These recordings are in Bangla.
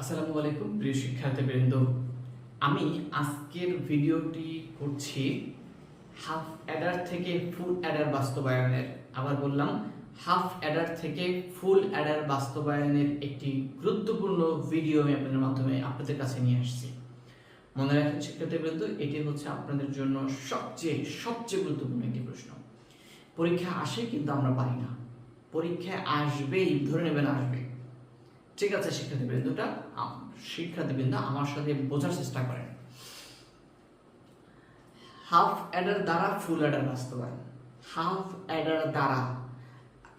আসসালামু আলাইকুম, প্রিয় শিক্ষার্থীবৃন্দ। আমি আজকের ভিডিওটি করছি হাফ অ্যাডার থেকে ফুল অ্যাডার বাস্তবায়নের। আবার বললাম, হাফ অ্যাডার থেকে ফুল অ্যাডার বাস্তবায়নের একটি গুরুত্বপূর্ণ ভিডিও আমি আপনাদের মাধ্যমে আপনাদের কাছে নিয়ে আসছি। মনে রাখেন শিক্ষার্থীবৃন্দ, এটি হচ্ছে আপনাদের জন্য সবচেয়ে সবচেয়ে গুরুত্বপূর্ণ একটি প্রশ্ন। পরীক্ষা আসে কিন্তু আমরা পারি না। পরীক্ষায় আসবেই, ধরে নেবেন আসবে। ঠিক আছে, শিক্ষার্থীবৃন্দটা শিক্ষার্থীবৃন্দ আমার সাথে বোঝার চেষ্টা করেন। হাফ অ্যাডার দ্বারা ফুল অ্যাডার বাস্তবায়ন। হাফ অ্যাডার দ্বারা।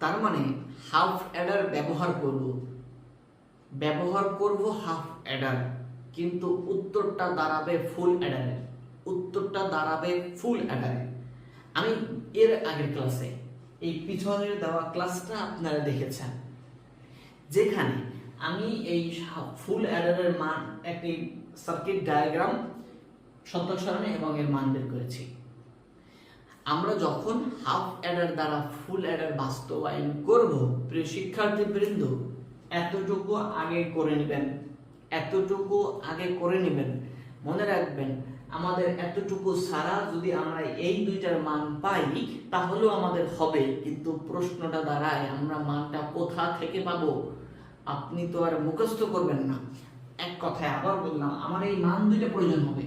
তার মানে হাফ অ্যাডার ব্যবহার করব। ব্যবহার করব হাফ অ্যাডার, কিন্তু উত্তরটা দাঁড়াবে ফুল অ্যাডারে। উত্তরটা দাঁড়াবে ফুল অ্যাডারে। আমি এর আগের ক্লাসে, এই পিছনের দেওয়া ক্লাসটা আপনারা দেখেছেন। যেখানে আমি এই ফুল অ্যাডারের মান একটি সার্কিট ডায়াগ্রাম সারণী এবং এর মান বের করেছি। আমরা যখন হাফ অ্যাডার দ্বারা ফুল অ্যাডার বাস্তবায়ন করব, প্রিয় শিক্ষার্থী বৃন্দ এতটুকু আগে করে নেবেন, এতটুকু আগে করে নেবেন। মনে রাখবেন, আমাদের এতটুকু ছাড়া যদি আমরা এই দুইটার মান পাই, তাহলেও আমাদের হবে, কিন্তু প্রশ্নটা দাঁড়ায়, আমরা মানটা কোথা থেকে পাবো? আপনি তো আর মুখস্থ করবেন না। এক কথায় আবার বললাম, আমার এই মান দুইটা প্রয়োজন হবে।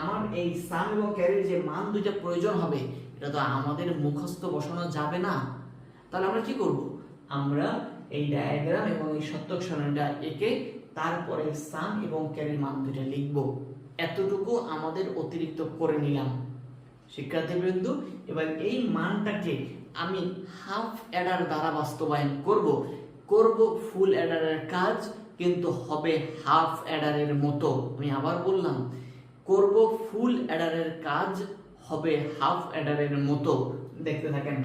আমার এই সাম এবং ক্যারির যে মান দুইটা প্রয়োজন হবে, এটা তো আমাদের মুখস্থ বসানো যাবে না। তাহলে আমরা কি করব? আমরা এই ডায়াগ্রাম এবং এই সত্যক সারণীটা এঁকে তারপরে সাম এবং ক্যারির মান দুইটা লিখব। এতটুকু আমাদের অতিরিক্ত করে নিলাম। শিক্ষার্থীবৃন্দ, এবার এই মানটাকে আমি হাফ অ্যাডার দ্বারা বাস্তবায়ন করব। করব ফুল অ্যাডারের কাজ, কিন্তু হবে হাফ অ্যাডারের মতো। আমি আবার বললাম, করব ফুল অ্যাডারের কাজ, হবে হাফ অ্যাডারের মতো। দেখতে থাকেন।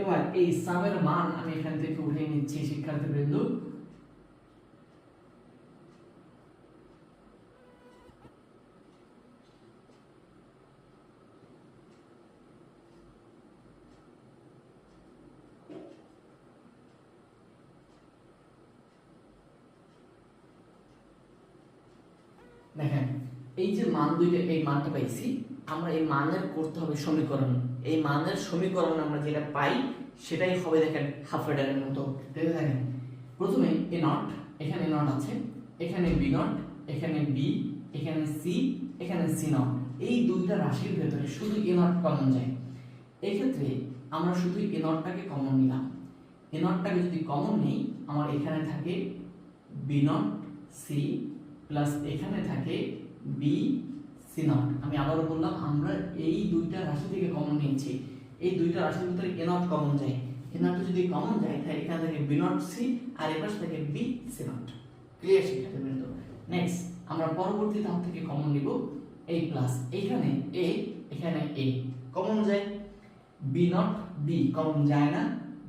এবার এই সামের মান আমি এখান থেকে উঠিয়ে নিচ্ছি শিক্ষার্থীবৃন্দ দেখেন, এই যে মান দুইটা, এই মানটা পাইছি, আমরা এই মানের করতে হবে সমীকরণ। এই মানের সমীকরণ আমরা যেটা পাই, সেটাই হবে দেখেন হাফ এডারের মতো। দেখে থাকেন প্রথমে এ নট এখানে নট আছে, এখানে বি নট এখানে বি এখানে সি এখানে সি নট এই দুইটা রাশির ভেতরে শুধু এ নট কমন যায়। এক্ষেত্রে আমরা শুধু এ নটটাকে কমন নিলাম। এ নটটাকে যদি কমন নেই, আমার এখানে থাকে বি নট সি প্লাস এখানে থাকে বি সি নট আমি আবারও বললাম আমরা এই দুইটা রাশি থেকে কমন নিয়েছি। এই দুইটা রাশির ভিতরে এ নট কমন যায়। এ নট যদি কমন যায় তাহলে এখানে থেকে বি নট সি আর এপাশ থেকে বি সি নট ক্লিয়ার শিক্ষার্থীবৃন্দ নেক্সট আমরা পরবর্তী ধাপ থেকে কমন নিব। এই প্লাস এখানে এ এখানে এ কমন যায়? বি নট বি কমন যায় না?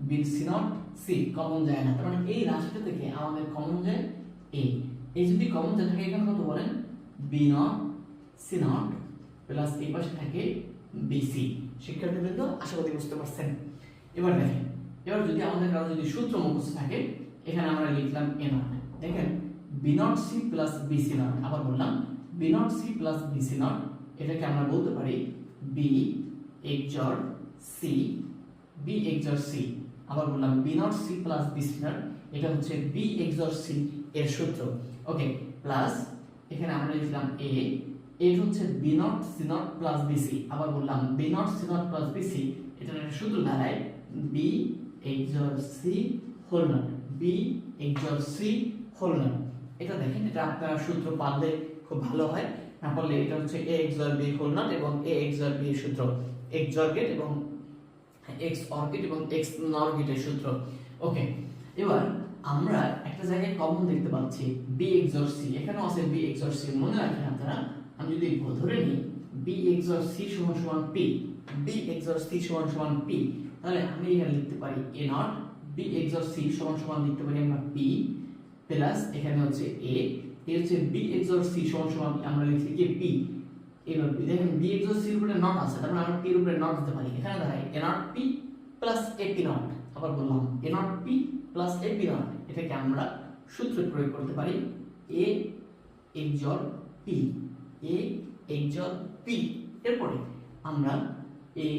B C not C common যায় না। তার মানে এই রাশিটা থেকে আমাদের কমন যায় এ এই যদি কমন থাকে, এখানে কত বলেন? B not C not plus এই পাশে থাকে বিসি শিক্ষার্থীবৃন্দ, আশা করি বুঝতে পারছেন। এবার দেখেন, এবার যদি আমাদের কারও যদি সূত্র মুখস্থ থাকে, এখানে আমরা লিখলাম এ নট দেখেন B not C plus BC not আবার বললাম B not C plus BC not এটাকে আমরা বলতে পারি B XOR C B XOR C আবার বললাম B not C plus BC not এটা হচ্ছে বি এক্সর সি এর সূত্র। ওকে প্লাস এখানে আমরা লিখলাম এ এর হচ্ছে B not C not plus BC আবার বললাম B not C not plus BC এটা একটা সূত্র দাঁড়ায় B XOR C whole not B XOR C whole not এটা দেখেন, এটা আপনারা সূত্র পারলে খুব ভালো হয়। না পারলে এটা হচ্ছে A XOR B whole not এবং এ এক্সর বি এর সূত্র। এক্সর গেট এবং এক্স অর্কিট এবং এক্স নরগেটের সূত্র। ওকে এবার আমরা একটা জায়গায় কমন দেখতে পাচ্ছি বি এক্সর সি এখানেও আছে বি এক্সর সি মনে রাখেন আপনারা, আমি যদি ধরে নিই বি এক্সর সি সমান সমান পি বি এক্সর সি সমান সমান পি তাহলে আমি এখানে লিখতে পারি A not B XOR C সমান সমান লিখতে পারি আমরা পি প্লাস এখানে হচ্ছে এ এ হচ্ছে বি এক্সর সি সমান সমান আমরা লিখছি কি পি এবার দেখেন বি এক্সর সি এর উপরে নট আছে, তার মানে আমরা পি এর উপরে নট দিতে পারি। এখানে দাঁড়ায় A not P plus A P not আবার বললাম A not P plus A P not এটাকে আমরা সূত্র প্রয়োগ করতে পারি A XOR P A XOR P এরপরে আমরা এ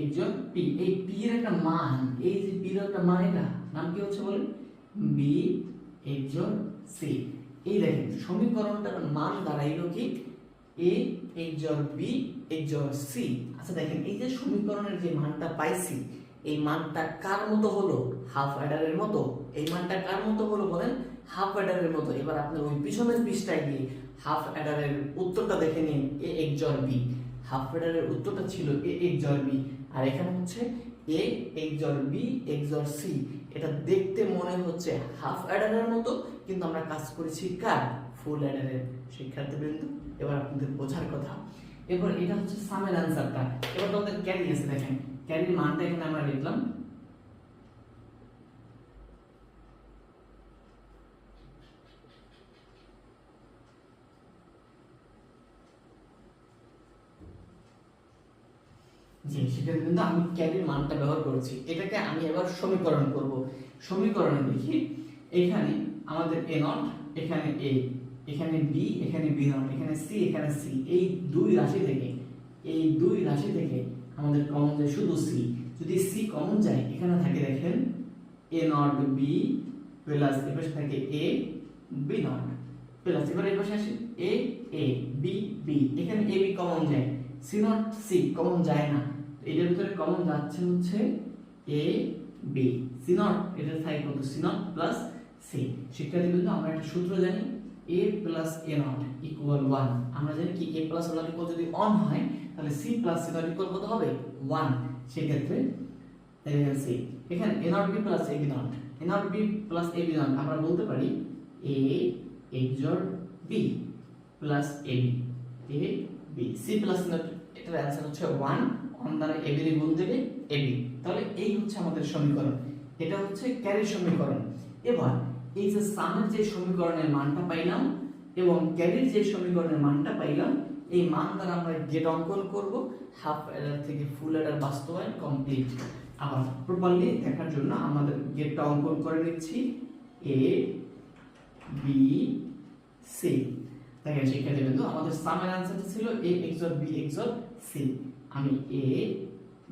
এক্সর পি এই পি এর একটা মান, এই যে পি এর একটা মান এটা, নাম কি হচ্ছে বলেন? বি এক্সর সি এই দেখেন সমীকরণটার মান দাঁড়াইলো কি? A XOR B XOR C আচ্ছা দেখেন, এই যে সমীকরণের যে মানটা পাইছি এই মানটা কার মতো হলো? হাফ অ্যাডারের মতো। এই মানটা কার মতো হলো বলেন? হাফ অ্যাডারের মতো। এবার আপনি ওই পিছনের পৃষ্ঠায় গিয়ে হাফ অ্যাডারের উত্তরটা দেখে নিন, এ এক্সর বি হাফ অ্যাডারের উত্তরটা ছিল এ এক্সর বি আর এখানে হচ্ছে A XOR B XOR C এটা দেখতে মনে হচ্ছে হাফ অ্যাডারের মতো, কিন্তু আমরা কাজ করেছি কার? ফুল অ্যাডারের শিক্ষার্থীবৃন্দ। এবার আপনাদের বোঝার কথা। এবার এটা হচ্ছে সামের আনসারটা এবার তোমাদের ক্যারি আছে দেখেন। ক্যারির মানটা এখানে আমরা লিখলাম জি সেটা কিন্তু আমি ক্যারির মানটা ব্যবহার করেছি। এটাকে আমি এবার সমীকরণ করব। সমীকরণে দেখি, এখানে আমাদের এ নট এখানে এ এখানে বি এখানে বি নট এখানে সি এখানে সি এই দুই রাশি থেকে, এই দুই রাশি থেকে আমাদের কমন যায় শুধু সি যদি সি কমন যায়, এখানে থাকে দেখেন A not B plus A পাশে থাকে এ বি নট প্লাস এবার এই পাশে আসে এ এ বি বি এখানে এ বি কমন যায়। সি নট সি কমন যায় না। এটার ভিতরে কমন যাচ্ছে হচ্ছে এ বি সি নট এটা থাকে কত? সি নট প্লাস সি শিক্ষার্থী কিন্তু আমরা একটা সূত্র জানি A plus A not equal one আমরা জানি কি এ প্লাস ইকুয়াল যদি অন হয় তাহলে C plus C not equal কত হবে? ওয়ান সেক্ষেত্রে সি এখানে A not B plus A B not A not B plus A B not আমরা বলতে পারি A XOR B plus A B A B C plus not এটার অ্যান্সার হচ্ছে ওয়ান ওয়ান দ্বারা এ বি গুণ দেবে এ বি তাহলে এই হচ্ছে আমাদের সমীকরণ। এটা হচ্ছে ক্যারির সমীকরণ। এবার এই যে সামের যে সমীকরণের মানটা পাইলাম এবং ক্যারির যে সমীকরণের মানটা পাইলাম এই মান দ্বারা আমরা গেট অঙ্কন করব হাফ এডার থেকে ফুল এডার বাস্তবায়ন কমপ্লিট আবার প্রপারলি দেখার জন্য আমাদের গেটটা অঙ্কন করে নিচ্ছি। এ বি সি দেখেন শিক্ষার্থী বিন্দু আমাদের সামের আনসারটা ছিল A XOR B XOR C আমি এ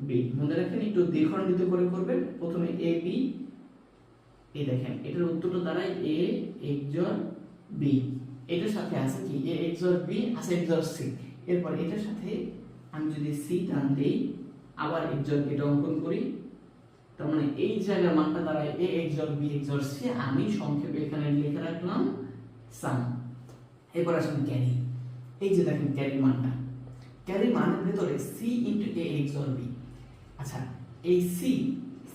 বি মনে রাখেন একটু দ্বিখণ্ডিত করে করবেন। প্রথমে এ বি এই দেখেন, এটার উত্তরটা দাঁড়ায় এ এক্সর বি এটার সাথে আছে কি? এ এক্সর বি আছে এক্সর সি এরপর এটার সাথে আমি যদি সি টান দেই, আবার এক্সর এটা অঙ্কন করি, তার মানে এই জায়গার মানটা দাঁড়ায় A XOR B XOR C আমি সংক্ষেপে এখানে লিখে রাখলাম সাম এরপর আসেন ক্যারি এই যে দেখেন ক্যারি মানটা। ক্যারি মানের ভেতরে C into A XOR B আচ্ছা এই C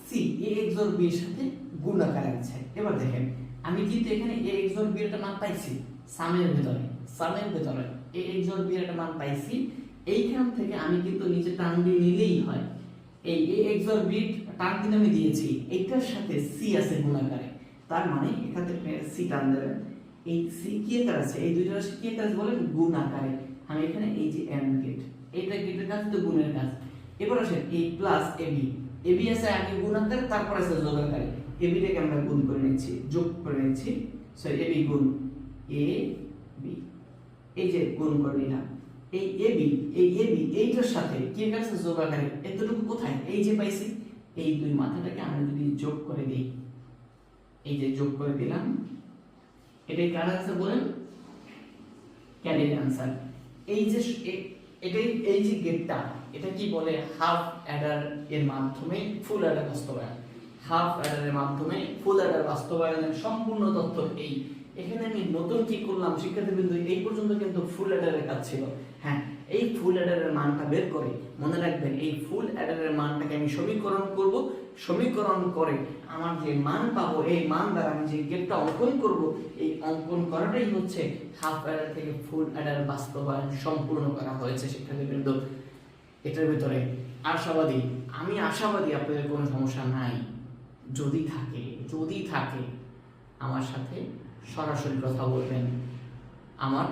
C A XOR B এর সাথে গুণ আকারে আছে। এবার দেখেন, আমি কিন্তু এখানে এ এক্সর বি এর মান পাইছি। সামের ভেতরে সামের ভেতরে। এ এক্সর বি একটা মান পাইছি। এইখান থেকে আমি কিন্তু নিচে টান দিয়ে নিলেই হয়। এই এ এক্সর বি টান কিন্তু আমি দিয়েছি। এইটার সাথে সি আছে গুণ আকারে। তার মানে এখান থেকে সি টান দেবেন। এই সি কি আকার আছে? এই দুইটা রাশি কি আকার আছে বলেন? গুণ আকারে। আমি এখানে এই যে এম গেট। এইটা গেটের কাজ তো গুণের কাজ। এবার আসেন এই প্লাস এবি এবি আছে আগে গুণ আকারে, তারপর আছে যোগ আকারে। এবিটাকে আমরা গুণ করে নিচ্ছি, যোগ করে নিচ্ছি। সরি এবি গুণ। এ বি এই যে গুণ করে নিলাম। এই এবি এই এবি এইটার সাথে কি আছে যোগ আকারে এতটুকু কোথায়? এই যে পাইছি, এই দুই মাথাটাকে আমরা যদি যোগ করে দিই, এই যে যোগ করে দিলাম, এটাই কার আনসার বলেন? ক্যারির আনসার এই যে এ- এটাই, এই যে গেটটা এটা কি বলে? হাফ অ্যাডার এর মাধ্যমে ফুল অ্যাডার বাস্তবায়ন। হাফ অ্যাডারের মাধ্যমে ফুল অ্যাডার বাস্তবায়নের সম্পূর্ণ তথ্য এই এখানে আমি নতুন কি করলাম, শিক্ষার্থীবৃন্দ, এই পর্যন্ত কিন্তু ফুল অ্যাডারের কাজ ছিল। হ্যাঁ এই ফুল অ্যাডারের মানটা বের করে, মনে রাখবেন, এই ফুল অ্যাডারের মানটাকে আমি সমীকরণ করব। সমীকরণ করে আমার যে মান পাবো, এই মান দ্বারা আমি যে গেটটা অঙ্কন করব, এই অঙ্কন করাটাই হচ্ছে হাফ অ্যাডার থেকে ফুল অ্যাডার বাস্তবায়ন সম্পূর্ণ করা হয়েছে, শিক্ষার্থীবৃন্দ। এটার ভিতরে আশাবাদী, আমি আশাবাদী আপনাদের কোনো সমস্যা নাই। যদি থাকে যদি থাকে, আমার সাথে সরাসরি কথা বলবেন। আমার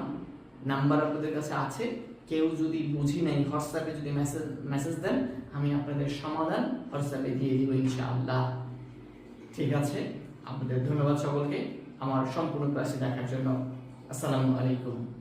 নাম্বার আপনাদের কাছে আছে। কেউ যদি বুঝি নাই হোয়াটসঅ্যাপে যদি মেসেজ মেসেজ দেন, আমি আপনাদের সমাধান হোয়াটসঅ্যাপে দিয়ে দিব ইনশাআল্লাহ। ঠিক আছে? আপনাদের ধন্যবাদ সকলকে। আমার সম্পূর্ণ ক্লাসে দেখার জন্য। আসসালামু আলাইকুম।